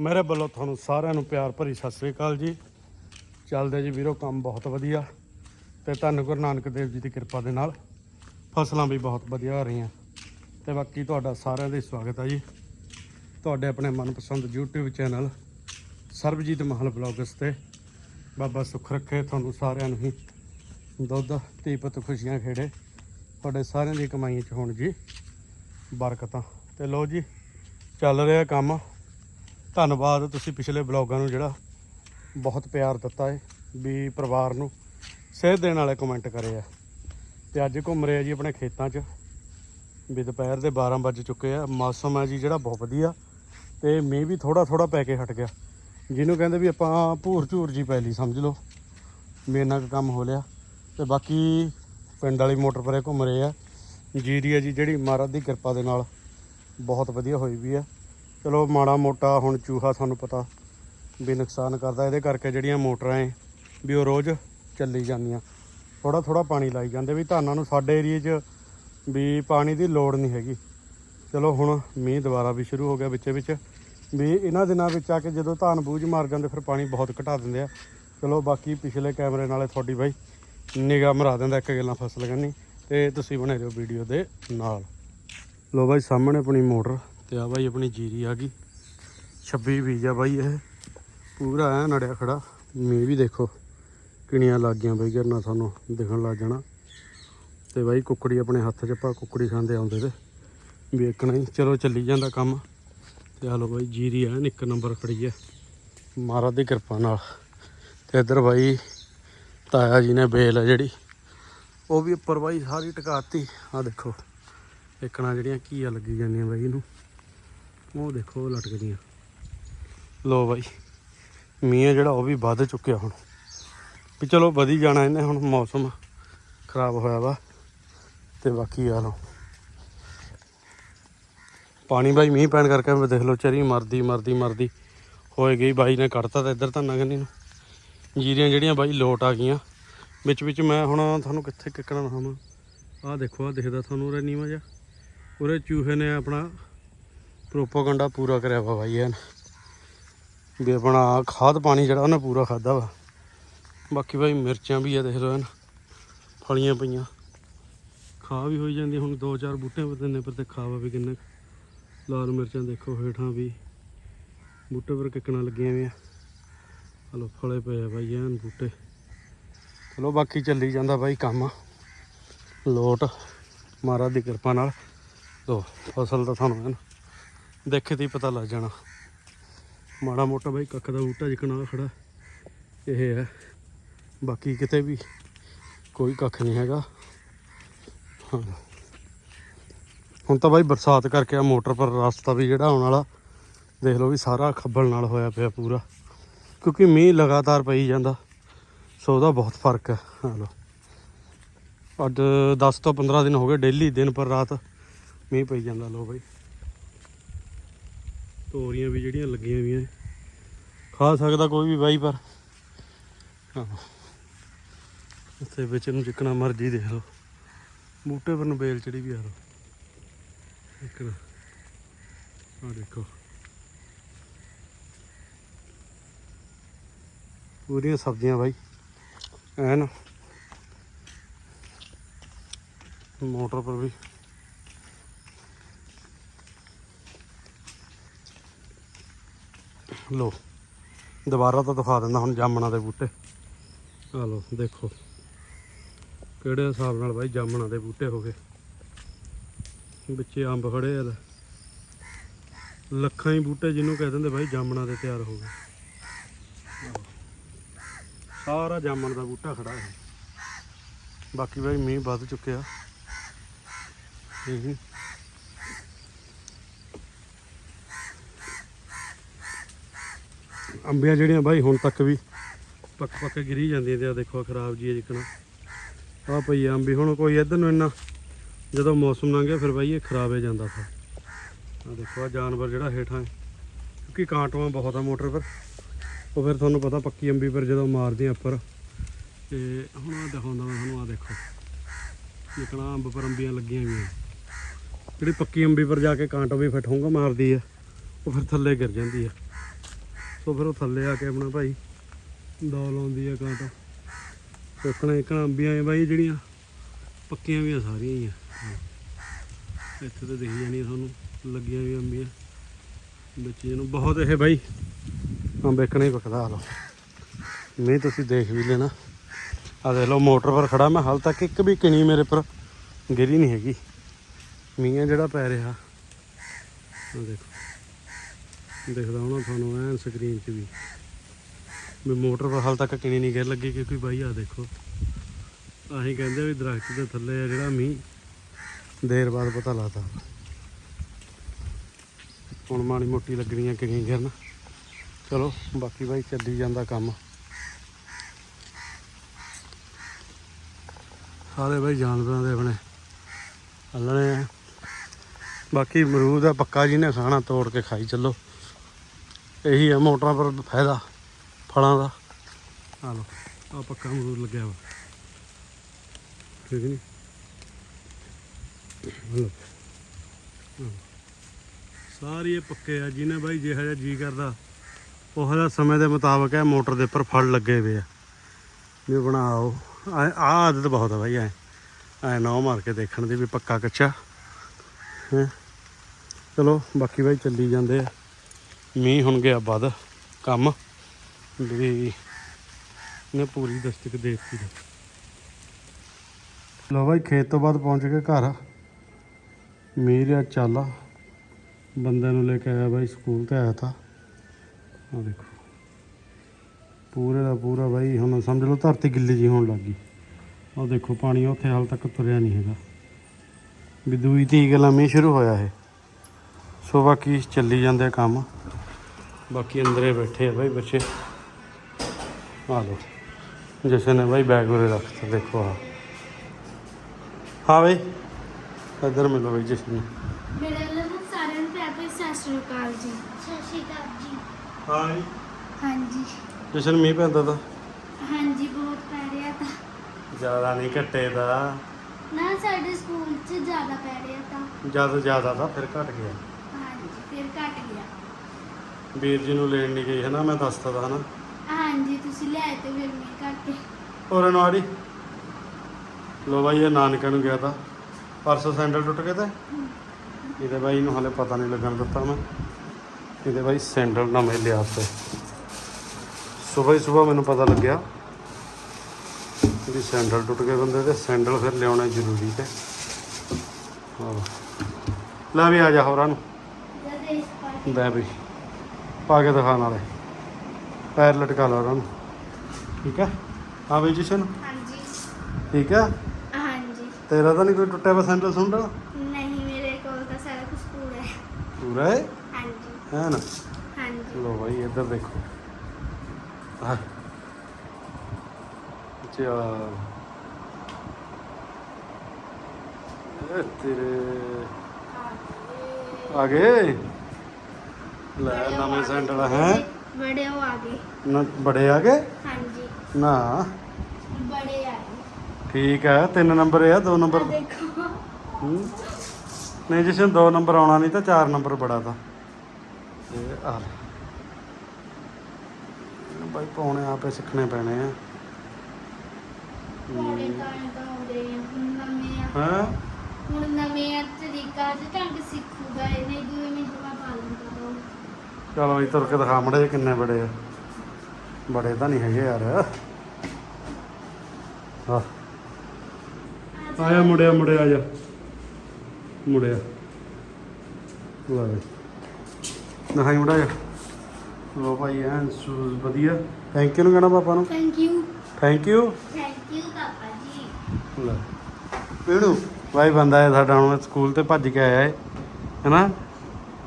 ਮੇਰੇ ਵੱਲੋਂ ਤੁਹਾਨੂੰ ਸਾਰਿਆਂ ਨੂੰ ਪਿਆਰ ਭਰੀ ਸਤਿ ਸ੍ਰੀ ਅਕਾਲ ਜੀ। ਚੱਲਦੇ ਜੀ ਵੀਰੋ, ਕੰਮ ਬਹੁਤ ਵਧੀਆ ਤੇ ਧੰਨ ਗੁਰੂ ਨਾਨਕ ਦੇਵ ਜੀ ਦੀ ਕਿਰਪਾ ਦੇ ਨਾਲ ਫਸਲਾਂ ਵੀ ਬਹੁਤ ਵਧੀਆ ਹੋ ਰਹੀਆਂ। ਤੇ ਬਾਕੀ ਤੁਹਾਡਾ ਸਾਰਿਆਂ ਦਾ ਸਵਾਗਤ ਹੈ ਜੀ। ਤੁਹਾਡੇ ਆਪਣੇ ਮਨਪਸੰਦ YouTube ਚੈਨਲ ਸਰਬਜੀਤ ਮਹਲ ਬਲੌਗਸ ਤੇ ਬਾਬਾ ਸੁੱਖ ਰੱਖੇ, ਤੁਹਾਨੂੰ ਸਾਰਿਆਂ ਨੂੰ ਹੀ ਦੁੱਧ ਤੀਪਤ ਖੁਸ਼ੀਆਂ ਖੇੜੇ। ਤੁਹਾਡੇ ਸਾਰਿਆਂ ਦੀ ਕਮਾਈਆਂ 'ਚ ਹੋਣ ਜੀ ਬਰਕਤਾਂ। ਤੇ ਲੋ ਜੀ, ਚੱਲ ਰਿਹਾ ਕੰਮ। ਧੰਨਵਾਦ ਤੁਸੀਂ ਪਿਛਲੇ ਬਲੌਗਾਂ ਨੂੰ ਜਿਹੜਾ ਬਹੁਤ ਪਿਆਰ ਦਿੱਤਾ ਹੈ ਵੀ ਪਰਿਵਾਰ ਨੂੰ ਸੇਧ ਦੇਣ ਵਾਲੇ ਕਮੈਂਟ ਕਰੇ ਆ। ਤੇ ਅੱਜ ਘੁੰਮ ਰਹੇ ਆ ਜੀ ਆਪਣੇ ਖੇਤਾਂ 'ਚ। ਵੀ ਦੁਪਹਿਰ ਦੇ 12 ਵੱਜ ਚੁੱਕੇ ਆ। ਮੌਸਮ ਹੈ ਜੀ ਜਿਹੜਾ ਬਹੁਤ ਵਧੀਆ। ਤੇ ਮੀਂਹ ਵੀ ਥੋੜਾ ਥੋੜਾ ਪੈ ਕੇ ਹਟ ਗਿਆ। ਜਿਹਨੂੰ ਕਹਿੰਦੇ ਵੀ ਆਪਾਂ ਭੂਰ ਝੂਰ ਜੀ ਪੈ ਲਈ, ਸਮਝ ਲਓ। ਮੇਰੇ ਨਾਲ ਕੁ ਕੰਮ ਹੋ ਲਿਆ। ਤੇ ਬਾਕੀ ਪਿੰਡ ਵਾਲੀ ਮੋਟਰ ਪਰੇ ਘੁੰਮ ਰਹੇ ਆ। ਜੀਰੀ ਹੈ ਜੀ ਜਿਹੜੀ ਮਹਾਰਾਜ ਦੀ ਕਿਰਪਾ ਦੇ ਨਾਲ ਬਹੁਤ ਵਧੀਆ ਹੋਈ ਵੀ ਆ। ਚਲੋ ਮਾੜਾ ਮੋਟਾ ਹੁਣ ਚੂਹਾ ਸਾਨੂੰ ਪਤਾ ਵੀ ਨੁਕਸਾਨ ਕਰਦਾ, ਇਹਦੇ ਕਰਕੇ ਜਿਹੜੀਆਂ ਮੋਟਰਾਂ ਏ ਵੀ ਉਹ ਰੋਜ਼ ਚੱਲੀ ਜਾਂਦੀਆਂ। ਥੋੜਾ ਥੋੜਾ ਪਾਣੀ ਲਾਈ ਜਾਂਦੇ ਵੀ ਧਾਨਾਂ ਨੂੰ ਸਾਡੇ ਏਰੀਏ 'ਚ ਵੀ ਪਾਣੀ ਦੀ ਲੋੜ ਨਹੀਂ ਹੈਗੀ। ਚਲੋ ਹੁਣ ਮੀਂਹ ਦੁਬਾਰਾ ਵੀ ਸ਼ੁਰੂ ਹੋ ਗਿਆ ਵਿੱਚੇ ਵਿੱਚ, ਵੀ ਇਹਨਾਂ ਦਿਨਾਂ ਵਿੱਚ ਆ ਕੇ ਜਦੋਂ ਧਾਨ ਬੂਝ ਮਾਰ ਜਾਂਦੇ ਫਿਰ ਪਾਣੀ ਬਹੁਤ ਘਟਾ ਦਿੰਦੇ ਆ। ਚਲੋ ਬਾਕੀ ਪਿਛਲੇ ਕੈਮਰੇ ਨਾਲੇ ਤੁਹਾਡੀ ਬਾਈ ਨਿਗਾਹ ਮਰਾ ਦਿੰਦਾ ਇੱਕ ਗੱਲਾਂ ਫਸਲ ਕਰਨੀ, ਤੇ ਤੁਸੀਂ ਬਣੇ ਰਹੋ ਵੀਡੀਓ ਦੇ ਨਾਲ। ਲੋ ਬਾਈ, ਸਾਹਮਣੇ ਆਪਣੀ ਮੋਟਰ ਤੇ ਆ ਬਾਈ ਆਪਣੀ ਜੀਰੀ ਆ ਗਈ। 26 ਬੀਜ ਆ ਬਾਈ ਇਹ। ਪੂਰਾ ਐ ਨੜਿਆ ਖੜਾ। ਮੀਂਹ ਵੀ ਦੇਖੋ, ਕਿਣੀਆਂ ਲੱਗ ਗਈਆਂ ਬਾਈ ਕਰਨਾ ਸਾਨੂੰ ਦਿਖਣ ਲੱਗ ਜਾਣਾ। ਤੇ ਬਾਈ ਕੁੱਕੜੀ ਆਪਣੇ ਹੱਥ 'ਚ ਪਾ ਕੁੱਕੜੀ ਖਾਂਦੇ ਆਉਂਦੇ ਤੇ ਵੇਖਣਾ ਹੀ। ਚਲੋ ਚੱਲੀ ਜਾਂਦਾ ਕੰਮ। ਤੇ ਆ ਲੋ ਬਾਈ ਜੀਰੀ ਐਨ ਇੱਕ ਨੰਬਰ ਖੜੀ ਐ ਮਹਾਰਾਜ ਦੀ ਕਿਰਪਾ ਨਾਲ। ਤੇ ਇੱਧਰ ਬਾਈ ਤਾਇਆ ਜੀ ਨੇ ਬੇਲ ਆ ਜਿਹੜੀ, ਉਹ ਵੀ ਉੱਪਰ ਬਾਈ ਸਾਰੀ ਟਿਕਾਤੀ। ਆ ਦੇਖੋ ਇੱਕਣਾ ਜਿਹੜੀਆਂ ਘੀਆ ਲੱਗੀ ਜਾਂਦੀਆਂ ਬਾਈ ਇਹਨੂੰ। ਉਹ ਦੇਖੋ, ਉਹ ਲਟਕਦੀਆਂ ਲੋ ਬਾਈ, ਮੀਂਹ ਜਿਹੜਾ, ਉਹ ਵੀ ਵੱਧ ਚੁੱਕਿਆ ਹੁਣ। ਵੀ ਚਲੋ, ਵਧੀ ਜਾਣਾ ਇਹਨੇ ਹੁਣ, ਮੌਸਮ ਖਰਾਬ ਹੋਇਆ ਵਾ। ਤੇ ਬਾਕੀ ਆ ਲੋ ਪਾਣੀ ਬਾਈ, ਮੀਂਹ ਪੈਣ ਕਰਕੇ ਮੈਂ ਦੇਖ ਲਓ, ਚਰੀ ਮਰਦੀ ਮਰਦੀ ਮਰਦੀ। ਹੋਏ ਗਈ, ਬਾਈ ਨੇ ਕੱਢਤਾ ਤਾਂ ਇੱਧਰ ਤਾਂ ਨਗਨੀ ਨੂੰ। ਜੀਰੀਆਂ ਜਿਹੜੀਆਂ ਬਾਈ, ਲੋਟ ਆ ਗਈਆਂ। ਵਿੱਚ ਵਿੱਚ ਮੈਂ ਹੁਣ ਤੁਹਾਨੂੰ ਕਿੱਥੇ ਕਿੱਕਣਾ ਦਿਖਾਵਾਂ। ਆਹ ਦੇਖੋ, ਆਹ ਦਿਖਦਾ ਤੁਹਾਨੂੰ ਉਰੇ ਨੀਵਾਂ ਜਿਹਾ। ਉਰੇ ਚੂਹੇ ਨੇ ਆਪਣਾ ਪ੍ਰੋਪਾਗੈਂਡਾ ਪੂਰਾ ਕਰਿਆ ਵਾ ਬਾਈ ਐਨ ਵੀ ਆਪਣਾ ਖਾਦ ਪਾਣੀ ਜਿਹੜਾ ਉਹਨੇ ਪੂਰਾ ਖਾਦਾ ਵਾ। ਬਾਕੀ ਭਾਈ ਮਿਰਚਾਂ ਵੀ ਆ ਦੇਖ ਲਓ ਐਨ ਫਲੀਆਂ ਪਈਆਂ। ਖਾ ਵੀ ਹੋਈ ਜਾਂਦੀ ਹੁਣ ਦੋ ਚਾਰ ਬੂਟੇ ਪਰ ਨੇ, ਪਰ ਤੇ ਖਾਵਾ ਵੀ ਕਿੰਨੇ ਲਾਲ ਮਿਰਚਾਂ ਦੇਖੋ ਹੇਠਾਂ ਵੀ। ਬੂਟੇ ਪਰ ਕਿੱਕਣਾ ਲੱਗੀਆਂ ਵੀ ਆ ਹਲੋ, ਫਲੇ ਪਏ ਆ ਬਾਈ ਐਨ ਬੂਟੇ। ਚਲੋ, ਬਾਕੀ ਚੱਲੀ ਜਾਂਦਾ ਬਾਈ ਕੰਮ। ਲੋਟ। ਮਹਾਰਾਜ ਦੀ ਕਿਰਪਾ ਨਾਲ। ਤੋ ਫਸਲ ਤਾਂ ਤੁਹਾਨੂੰ ਐਨ ਦੇਖੇ ਤੇ ਪਤਾ ਲੱਗ ਜਾਣਾ। ਮਾੜਾ ਮੋਟਾ ਬਾਈ ਕੱਖ ਦਾ ਬੂਟਾ ਜਿਕਣਾ ਖੜਾ। ਇਹ ਹੈ। ਬਾਕੀ ਕਿਤੇ ਵੀ ਕੋਈ ਕੱਖ ਨਹੀਂ ਹੈਗਾ। ਹਾਂ। ਹੁਣ ਤਾਂ ਬਾਈ ਬਰਸਾਤ ਕਰਕੇ ਆ ਮੋਟਰ ਪਰ ਰਸਤਾ ਵੀ ਜਿਹੜਾ ਆਉਣ ਵਾਲਾ, ਦੇਖ ਲਓ ਵੀ ਸਾਰਾ ਖੱਬਲ ਨਾਲ ਹੋਇਆ ਪਿਆ ਪੂਰਾ। ਕਿਉਂਕਿ ਮੀਂਹ ਲਗਾਤਾਰ ਪਈ ਜਾਂਦਾ, ਸੋ ਉਹਦਾ ਬਹੁਤ ਫ਼ਰਕ ਹੈ। ਹਾਂ ਲਓ। ਅੱਜ 10 ਤੋਂ 15 ਦਿਨ ਹੋ ਗਏ, ਡੇਲੀ ਦਿਨ ਪਰ ਰਾਤ ਮੀਂਹ ਪਈ ਜਾਂਦਾ ਲੋ ਬਾਈ। ਤੋਰੀਆਂ ਵੀ ਜਿਹੜੀਆਂ ਲੱਗੀਆਂ ਹੋਈਆਂ ਖਾ ਸਕਦਾ ਕੋਈ ਵੀ ਬਾਈ, ਪਰ ਹਾਂ। ਵਿੱਚ ਨੂੰ ਜਿੱਕਣਾ ਮਰਜ਼ੀ ਦੇਖ ਲਓ। ਬੂਟੇ ਪਰ ਨੂੰ ਬੇਲ ਚੜੀ ਵੀ ਆ ਲੋ ਇੱਕ ਆ ਦੇਖੋ। ਪੂਰੀਆਂ ਸਬਜ਼ੀਆਂ ਬਾਈ। ਐਨ। ਮੋਟਰ ਪਰ ਵੀ। ਲੋ ਦੁਬਾਰਾ ਤਾਂ ਦਿਖਾ ਦਿੰਦਾ ਹੁਣ ਜਾਮਣਾ ਦੇ ਬੂਟੇ। ਆ ਲੋ ਦੇਖੋ, ਕਿਹੜੇ ਹਿਸਾਬ ਨਾਲ ਬਾਈ ਜਾਮਣਾ ਦੇ ਬੂਟੇ ਹੋ ਗਏ। ਵਿੱਚੇ ਅੰਬ ਖੜੇ ਆ ਲੱਖਾਂ ਹੀ ਬੂਟੇ ਜਿਹਨੂੰ ਕਹਿ ਦਿੰਦੇ ਬਾਈ ਜਾਮਣਾ ਦੇ ਤਿਆਰ ਹੋ ਗਏ। ਸਾਰਾ ਜਾਮਣ ਦਾ ਬੂਟਾ ਖੜਾ ਹੈ। ਬਾਕੀ ਬਾਈ ਮੀਂਹ ਵੱਧ ਚੁੱਕਿਆ। ਇਹ। ਅੰਬੀਆਂ ਜਿਹੜੀਆਂ ਬਾਈ ਹੁਣ ਤੱਕ ਵੀ ਪੱਕ ਪੱਕ ਗਿਰੀ ਜਾਂਦੀਆਂ ਤੇ ਆ ਦੇਖੋ ਖਰਾਬ ਜੀ ਹੈ ਜਿਕਣਾ ਆ ਪਈ ਆ ਅੰਬੀ, ਹੁਣ ਕੋਈ ਇੱਧਰ ਨੂੰ ਇੰਨਾ ਜਦੋਂ ਮੌਸਮ ਲੰਘਿਆ ਫਿਰ ਬਾਈ ਇਹ ਖਰਾਬ ਹੋ ਜਾਂਦਾ ਥਾ ਆ ਦੇਖੋ ਆ ਜਾਨਵਰ ਜਿਹੜਾ ਹੇਠਾਂ ਕਿਉਂਕਿ ਕਾਂਟਵਾ ਬਹੁਤ ਆ ਮੋਟਰ ਪਰ। ਉਹ ਫਿਰ ਤੁਹਾਨੂੰ ਪਤਾ ਪੱਕੀ ਅੰਬੀ ਪਰ ਜਦੋਂ ਮਾਰਦੀਆਂ ਉੱਪਰ। ਤੇ ਹੁਣ ਆ ਦਿਖਾਉਂਦਾ ਮੈਂ ਤੁਹਾਨੂੰ ਆ ਦੇਖੋ। ਜਿਕਣਾ ਅੰਬ ਪਰ ਅੰਬੀਆਂ ਲੱਗੀਆਂ ਹੋਈਆਂ। ਜਿਹੜੀ ਪੱਕੀ ਅੰਬੀ ਪਰ ਜਾ ਕੇ ਕਾਂਟੋ ਵੀ ਫਟੂੰਗਾ ਮਾਰਦੀ ਆ, ਉਹ ਫਿਰ ਥੱਲੇ ਗਿਰ ਜਾਂਦੀ ਆ। ਸੋ ਫਿਰ ਉਹ ਥੱਲੇ ਆ ਕੇ ਆਪਣਾ ਭਾਈ ਦੌਲ ਆਉਂਦੀ ਆ ਕਾਂਟਾ। ਕੋਕਣਾ ਇਕਣਾ ਅੰਬੀਆਂ ਆ ਬਾਈ ਜਿਹੜੀਆਂ, ਪੱਕੀਆਂ ਵੀ ਆ ਸਾਰੀਆਂ ਹੀ ਆ। ਇੱਥੇ ਤਾਂ ਦਿਖ ਜਾਣੀ ਤੁਹਾਨੂੰ, ਲੱਗੀਆਂ ਵੀ ਅੰਬੀਆਂ ਵਿੱਚ ਨੂੰ ਬਹੁਤ ਇਹ ਬਾਈ ਅੰਬ ਇੱਕ ਹੀ ਪਕਦਾ ਲੋ ਨਹੀਂ, ਤੁਸੀਂ ਦੇਖ ਵੀ ਲੈਣਾ। ਆ ਦੇਖ ਲਓ, ਮੋਟਰ ਪਰ ਖੜਾ। ਮੈਂ ਹਾਲ ਤੱਕ ਇੱਕ ਵੀ ਕਿਣੀ ਮੇਰੇ ਪਰ ਗਿਰੀ ਨਹੀਂ ਹੈਗੀ। ਮੀਂਹ ਜਿਹੜਾ ਪੈ ਰਿਹਾ। ਆ ਦੇਖੋ। ਦਿਖਦਾ ਹੋਣਾ ਤੁਹਾਨੂੰ ਐਨ ਸਕਰੀਨ 'ਚ ਵੀ। ਵੀ ਮੋਟਰ ਪਰ ਹਾਲ ਤੱਕ ਕਿਣੀ ਨਹੀਂ ਗਿਰ ਲੱਗੀ ਕਿਉਂਕਿ ਬਾਈ ਆ ਦੇਖੋ, ਆਹੀ ਕਹਿੰਦੇ ਵੀ ਦਰਖਤ ਦੇ ਥੱਲੇ ਆ ਜਿਹੜਾ ਮੀਂਹ, ਦੇਰ ਬਾਅਦ ਪਤਾ ਲੱਗਦਾ। ਹੁਣ ਮਾੜੀ ਮੋਟੀ ਲੱਗਣੀਆਂ ਕਿਣੀ ਗਿਰਨ। ਚਲੋ, ਬਾਕੀ ਬਾਈ ਚੱਲੀ ਜਾਂਦਾ ਕੰਮ। ਸਾਰੇ ਬਾਈ ਜਾਨਵਰਾਂ ਦੇ ਆਪਣੇ ਹੱਲਣੇ ਆ। ਬਾਕੀ ਮਰੂਦ ਆ ਪੱਕਾ ਜੀ ਨੇ ਖਾਣਾ, ਤੋੜ ਕੇ ਖਾਈ ਚੱਲੋ। ਇਹੀ ਆ ਮੋਟਰਾਂ ਪਰ ਫਾਇਦਾ, ਫਲਾਂ ਦਾ। ਆ ਲੋ ਆ ਪੱਕਾ ਅਮਰੂਦ ਲੱਗਿਆ ਵਾ। ਠੀਕ ਨਹੀਂ ਲੋ ਸਾਰੇ ਇਹ ਪੱਕੇ ਆ, ਜਿਹਨੇ ਬਾਈ ਜਿਹੜਾ ਜਿਹਾ ਜੀ ਕਰਦਾ, ਉਹ ਜਿਹਾ ਸਮੇਂ ਦੇ ਮੁਤਾਬਕ ਹੈ ਮੋਟਰ ਦੇ ਉੱਪਰ ਫਲ ਲੱਗੇ ਹੋਏ ਆ। ਵੀ ਬਣਾਓ। ਆ ਆਹ ਆਦਤ ਬਹੁਤ ਆ ਬਾਈ, ਐ। ਐ ਨਾ ਮਾਰ ਕੇ ਦੇਖਣ ਦੀ ਵੀ ਪੱਕਾ ਕੱਚਾ। ਹੈ? ਚਲੋ, ਬਾਕੀ ਬਾਈ ਚੱਲੀ ਜਾਂਦੇ ਆ। ਮੀਂਹ ਹੁਣ ਗਿਆ ਵੱਧ ਕੰਮ। ਵੀ ਨੇ ਪੂਰੀ ਦਸਤਕ ਦੇ ਦਿੱਤੀ ਲੋ ਬਾਈ, ਖੇਤ ਤੋਂ ਬਾਅਦ ਪਹੁੰਚ ਗਏ ਘਰ। ਮੀਂਹ ਰਿਆ ਚੱਲ। ਬੰਦਿਆਂ ਨੂੰ ਲੈ ਕੇ ਆਇਆ ਬਾਈ, ਸਕੂਲ ਤੇ ਆਇਆ ਤਾਂ। ਆ ਦੇਖੋ। ਪੂਰੇ ਦਾ ਪੂਰਾ ਬਾਈ, ਹੁਣ ਸਮਝ ਲਓ ਧਰਤੀ ਗਿੱਲੀ ਜੀ ਹੋਣ ਲੱਗੀ ਉਹ ਦੇਖੋ, ਪਾਣੀ ਉੱਥੇ ਹਾਲ ਤੱਕ ਤੁਰਿਆ ਨਹੀਂ ਹੈਗਾ। ਵੀ ਦੂਈ ਤੀ ਗੱਲਾਂ ਮੀਂਹ ਸ਼ੁਰੂ ਹੋਇਆ ਇਹ। ਸੋ ਬਾਕੀ ਚੱਲੀ ਜਾਂਦੇ ਕੰਮ। ਬਾਕੀ ਅੰਦਰੇ ਬੈਠੇ ਆ ਬਾਈ ਬੱਚੇ। ਆ ਲੋ ਜਿਸ ਨੇ ਬਾਈ ਬੈਗ ਉਰੇ ਰੱਖਤਾ ਦੇਖੋ ਆ। ਹਾਂ ਬਾਈ ਇੱਧਰ ਮਿਲੋ ਬਾਈ ਜਿਸ ਨੇ। ਮੇਰੇ ਵੱਲੋਂ ਸਾਰਿਆਂ ਨੂੰ ਪਿਆਰ ਭਰੀ ਸਤਿ ਸ਼੍ਰੀ ਅਕਾਲ ਜੀ। ਸਤਿ ਸ਼੍ਰੀ ਅਕਾਲ ਜੀ। ਹਾਂ ਜੀ ਹਾਂਜੀ। ਜਿਸ ਨੇ ਮੀਂਹ ਪੈਂਦਾ ਤਾਂ? ਹਾਂਜੀ ਬਹੁਤ ਪੈ ਰਿਹਾ ਤਾਂ। ਜ਼ਿਆਦਾ ਨਹੀਂ ਘੱਟੇ ਦਾ। ਨਾ ਸਾਡੇ ਸਕੂਲ 'ਚ ਜ਼ਿਆਦਾ ਪੈ ਰਿਹਾ ਤਾਂ। ਜਦ ਜ਼ਿਆਦਾ ਤਾਂ ਫਿਰ ਘਟ ਗਿਆ। ਹਾਂਜੀ ਫਿਰ ਘਟ ਗਿਆ। ਵੀਰ ਜੀ ਨੂੰ ਲੈਣ ਨਹੀਂ ਗਈ ਹੈ ਨਾ ਮੈਂ ਦੱਸਤਾ ਦਾ ਹਨਾ? ਹਾਂਜੀ ਤੁਸੀਂ ਲਿਆਏ ਤੇ ਫਿਰ ਮੈਂ ਕਰਕੇ ਹੋਰ ਅਨਵਾੜੀ ਲੋ ਬਾਈ ਇਹ ਨਾਨਕਾ ਨੂੰ ਗਿਆ ਤਾਂ। ਪਰਸੋਂ ਸੈਂਡਲ ਟੁੱਟ ਗਏ ਤੇ। ਇਹਦੇ ਬਾਈ ਨੂੰ ਹਲੇ ਪਤਾ ਨਹੀਂ ਲੱਗਣ ਦਿੱਤਾ ਮੈਂ। ਇਹਦੇ ਬਾਈ ਸੈਂਡਲ ਨਵੇਂ ਲਿਆ ਤੇ। ਸਵੇਰ ਸਵੇਰ ਮੈਨੂੰ ਪਤਾ ਲੱਗਿਆ ਵੀ ਸੈਂਡਲ ਟੁੱਟ ਗਏ ਬੰਦੇ ਦੇ। ਸੈਂਡਲ ਫਿਰ ਲਿਆਉਣੇ ਜ਼ਰੂਰੀ ਤੇ। ਲੈ ਵੀ ਆ ਜਾ ਹੋਰਾਂ ਨੂੰ। ਲੈ ਵੀ। ਪਾ ਕੇ ਦਿਖਾਣ ਵਾਲੇ। ਪੈਰ ਲਟਕਾ ਲਾ ਉਹਨਾਂ ਨੂੰ। ਠੀਕ ਹੈ? ਹਾਂ ਬਈ ਜਸ਼ਨ? ਹਾਂਜੀ। ਠੀਕ ਹੈ? ਹਾਂਜੀ। ਤੇਰਾ ਤਾਂ ਨਹੀਂ ਕੋਈ ਟੁੱਟਿਆ ਵਾ ਸੈਂਡਲ ਸੁੰਡਲ? ਨਹੀਂ ਮੇਰੇ ਕੋਲ ਤਾਂ ਸਾਰਾ ਕੁਝ ਪੂਰਾ ਹੈ। ਪੂਰਾ ਹੈ? ਹਾਂਜੀ। ਹੈ ਨਾ? ਹਾਂਜੀ। ਲੋ ਭਾਈ ਇੱਧਰ ਦੇਖੋ। ਹਾਂ ਇਹ ਤੇਰੇ ਆ ਗਏ? ਲੈ ਨਵੇਂ ਸੈਂਡਲ ਹੈ। ਬੜੇ ਉਹ ਆ ਗਏ। ਨਾ ਬੜੇ ਆ ਗਏ? ਹਾਂਜੀ। ਨਾ। ਬੜੇ ਆ ਗਏ। ਠੀਕ ਹੈ ਤਿੰਨ ਨੰਬਰ ਆ ਦੋ ਨੰਬਰ? ਆਹ ਦੇਖੋ। ਹੂੰ। ਨਹੀਂ ਜਿਸ ਨੂੰ ਦੋ ਨੰਬਰ ਆਉਣਾ ਨਹੀਂ ਤਾਂ ਚਾਰ ਨੰਬਰ ਬੜਾ ਤਾਂ। ਇਹ ਆ ਲੈ। ਇਹਨੂੰ ਬਾਈ ਪਾਉਣੇ ਆਪੇ ਸਿੱਖਣੇ ਪੈਣੇ ਆ। ਬੜੇ ਤਾਂ ਐਂ ਤਾਂ ਹੋ ਰਹੇ ਆ ਹੁਣ ਨਵੇਂ ਆ। ਹਾਂ? ਹੁਣ ਨਵੇਂ ਆ ਤਰੀਕਾ ਜਿਹਾ ਢੰਗ ਸਿੱਖੂਗਾ ਇਹ ਨਹੀਂ ਦੂਏ ਲੂੰਗਾ ਉਹ ਚਲੋ ਬਈ ਤੁਰ ਕੇ ਦਿਖਾ ਮੜੇ ਕਿੰਨੇ ਬੜੇ ਆ। ਬੜੇ ਤਾਂ ਨਹੀਂ ਹੈਗੇ ਯਾਰ। ਆਇਆ ਮੁੜਿਆ ਮੁੜਿਆ ਆ ਜਾ। ਮੁੜਿਆ ਲੈ ਬਈ ਦਿਖਾਈ ਮੁੜਿਆ ਜਾ ਲੋ ਭਾਈ ਐਨ ਸ਼ੂਜ਼ ਵਧੀਆ। ਥੈਂਕ ਯੂ ਨੂੰ ਕਹਿਣਾ ਪਾਪਾ ਨੂੰ। Thank you thank you thank you ਪਾਪਾ ਜੀ। ਲੈ। ਪੀਣੂ ਭਾਈ ਬੰਦਾ ਹੈ ਸਾਡਾ ਹੁਣ ਸਕੂਲ ਤੇ ਭੱਜ ਕੇ ਆਇਆ ਹੈ ਹੈਨਾ?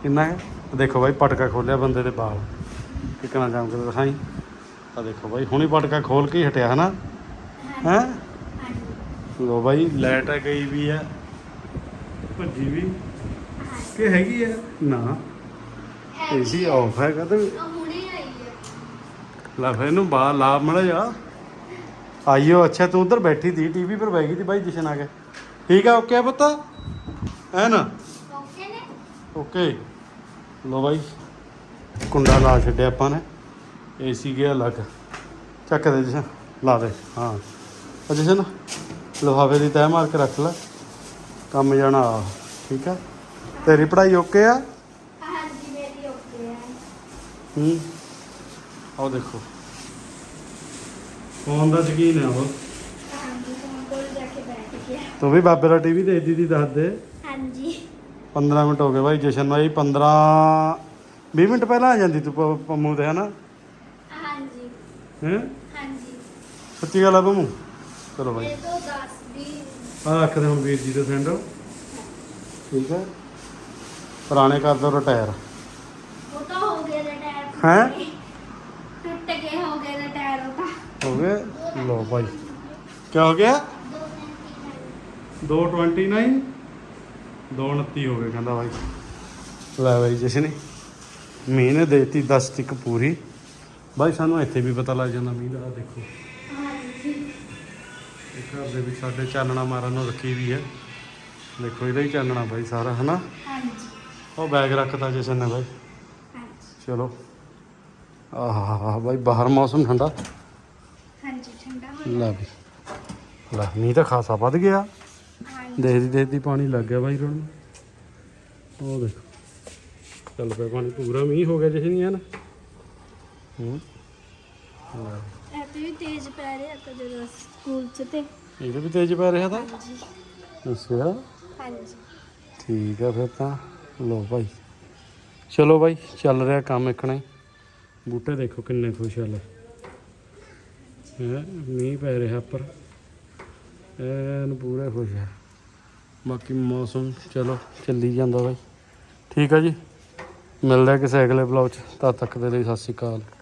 ਕਿੰਨਾ ਹੈ? ਦੇਖੋ ਭਾਈ ਪਟਕਾ ਖੋਲਿਆ ਬੰਦੇ ਦੇ ਬਾਲ। ਕਿਕਣਾ ਜਾਮ ਕੇ ਦਿਖਾਈ। ਆ ਦੇਖੋ ਭਾਈ ਹੁਣੀ ਪਟਕਾ ਖੋਲ ਕੇ ਹੀ ਹਟਿਆ ਹੈਨਾ? ਹੈ? ਹਾਂਜੀ। ਲੋ ਭਾਈ ਲਾਈਟ ਆ ਗਈ ਵੀ ਹੈ ਭੱਜੀ ਵੀ। ਕਿ ਹੈਗੀ ਹੈ ਨਾ। ਏਸੀ ਆਫ ਤੇ ਉਹ ਹੁਣੇ ਆਈ ਹੈ ਲੈ ਫਿਰ ਇਹਨੂੰ ਬਾਹਰ ਲਾ ਮੜਾ ਜਾ। ਆਈਓ ਅੱਛਾ ਤੂੰ ਉਧਰ ਬੈਠੀ ਸੀ ਟੀਵੀ ਪਰ ਬਹਿ ਗਈ ਸੀ ਬਾਈ ਜਸ਼ਨ ਆ ਕੇ। ਠੀਕ ਆ ਓਕੇ ਆ ਪੁੱਤ? ਹੈ ਨਾ? ਓਕੇ ਨੇ? ਓਕੇ ਲੋ ਬਾਈ। ਕੁੰਡਾ ਲਾ ਛੱਡਿਆ ਆਪਾਂ ਨੇ। ਏਸੀ ਗਿਆ ਅਲੱਗ। ਚੱਕ ਦੇ ਜਸ਼ਨ ਲਾ ਦੇ ਹਾਂ। ਅ ਜਸ਼ਨ ਲਿਫਾਫੇ ਦੀ ਤਹਿ ਮਾਰ ਕੇ ਰੱਖ ਲੈ। ਕੰਮ ਜਾਣਾ ਆ, ਠੀਕ ਆ? ਤੇਰੀ ਪੜ੍ਹਾਈ ਓਕੇ ਆ? ਹਾਂਜੀ ਮੇਰੀ ਓਕੇ ਹੈ ਹੂੰ। ਆਓ ਦੇਖੋ। ਫੋਨ ਦਾ ਯਕੀਨ ਹੈ ਉਹ। ਹਾਂਜੀ ਫੋਨ ਕੋਲ ਜਾ ਕੇ ਬੈਠ ਗਿਆ। ਤੂੰ ਵੀ ਬਾਬੇ ਦਾ ਟੀਵੀ ਦੇਖਦੀ ਦੀ ਦੱਸ ਦੇ। ਹਾਂਜੀ। 15 ਮਿੰਟ ਹੋ ਗਏ ਬਾਈ ਜਸ਼ਨ ਭਾਈ 15 20 ਮਿੰਟ ਪਹਿਲਾਂ ਆ ਜਾਂਦੀ ਤੂੰ ਪ- ਪੰਮੂ ਤੇ ਹਨਾ? ਹਾਂਜੀ। ਹੈ? ਹਾਂਜੀ। ਸੱਚੀ ਗੱਲ ਆ ਪੰਮੂ? ਚਲੋ ਬਾਈ। ਇਹ ਤੋਂ ਦੱਸ ਦੀ ਆ ਰੱਖਦੇ ਹੁਣ ਵੀਰ ਜੀ ਦੇ ਸੈਂਡਲ ਠੀਕ ਹੈ ਪੁਰਾਣੇ ਕਰ ਦੋ ਰਿਟਾਇਰ ਉਹ ਤਾਂ ਹੋ ਗਿਆ ਦਾ ਟਾਇਰ ਹੈਂ? ਟੁੱਟ ਗਏ ਹੋ ਗਏ ਦਾ ਟਾਇਰ ਉਹ ਤਾਂ। ਹੋ ਗਏ? ਲੋ ਭਾਈ ਕੀ ਹੋ ਗਿਆ? 229 229 ਹੋ ਗਏ ਕਹਿੰਦਾ ਭਾਈ ਲੈ ਭਾਈ ਜਸ਼ਨ ਮੀਂਹ ਨੇ ਦੇਤੀ 10 ਤੱਕ ਪੂਰੀ। ਭਾਈ ਸਾਨੂੰ ਇੱਥੇ ਵੀ ਪਤਾ ਲੱਗ ਜਾਂਦਾ ਮੀਂਹ ਦਾ ਦੇਖੋ। ਹਾਂਜੀ ਇਹ ਘਰ ਦੇ ਵਿੱਚ ਸਾਡੇ ਚਾਨਣਾ ਮਾਰਨ ਨੂੰ ਰੱਖੀ ਵੀ ਹੈ। ਦੇਖੋ ਇਹਦਾ ਹੀ ਚਾਨਣਾ ਭਾਈ ਸਾਰਾ ਹਨਾ? ਹਾਂਜੀ। ਉਹ ਬੈਗ ਰੱਖਤਾ ਜਸ਼ਨ ਨੇ ਹਾਂਜੀ। ਚਲੋ। ਆਹ ਭਾਈ ਬਾਹਰ ਮੌਸਮ ਠੰਡਾ। ਹਾਂਜੀ ਠੰਡਾ ਹੋ ਲੈ ਵੀ ਲੈ ਮੀਂਹ ਤਾਂ ਖਾਸਾ ਵੱਧ ਗਿਆ। ਦੇਖਦੀ ਦੇਖਦੀ ਪਾਣੀ ਲੱਗ ਗਿਆ ਬਾਈ ਰੋਣ। ਉਹ ਦੇਖੋ। ਚੱਲ ਪਿਆ ਪਾਣੀ ਪੂਰਾ ਮੀਂਹ ਹੋ ਗਿਆ ਜਿਹੇ ਨਹੀਂ ਹੈ ਨਾ। ਹੂੰ। ਇਹ ਤੇ ਵੀ ਤੇਜ਼ ਪੈ ਰਿਹਾ ਤਾਂ ਜਦੋਂ ਸਕੂਲ ਚ ਤੇ। ਇਹਦੇ ਵੀ ਤੇਜ਼ ਪੈ ਰਿਹਾ ਤਾਂ? ਹਾਂਜੀ। ਅੱਛਾ। ਹਾਂਜੀ। ਠੀਕ ਆ ਫਿਰ ਤਾਂ। ਲੋ ਭਾਈ ਚਲੋ ਭਾਈ ਚੱਲ ਰਿਹਾ ਕੰਮ ਇਕਣਾ। ਬੂਟੇ ਦੇਖੋ ਕਿੰਨੇ ਖੁਸ਼ਹਾਲ ਹੈ ਹੈਂ, ਮੀਂਹ ਪੈ ਰਿਹਾ ਉੱਪਰ ਐਨ ਪੂਰੇ ਖੁਸ਼ ਹੈ ਬਾਕੀ ਮੌਸਮ, ਚਲੋ, ਚੱਲੀ ਜਾਂਦਾ ਭਾਈ ਠੀਕ ਆ ਜੀ। ਮਿਲਦਾ ਕਿਸੇ ਅਗਲੇ ਬਲੌਗ 'ਚ। ਤਦ ਤੱਕ ਦੇ ਲਈ ਸਤਿ ਸ਼੍ਰੀ ਅਕਾਲ।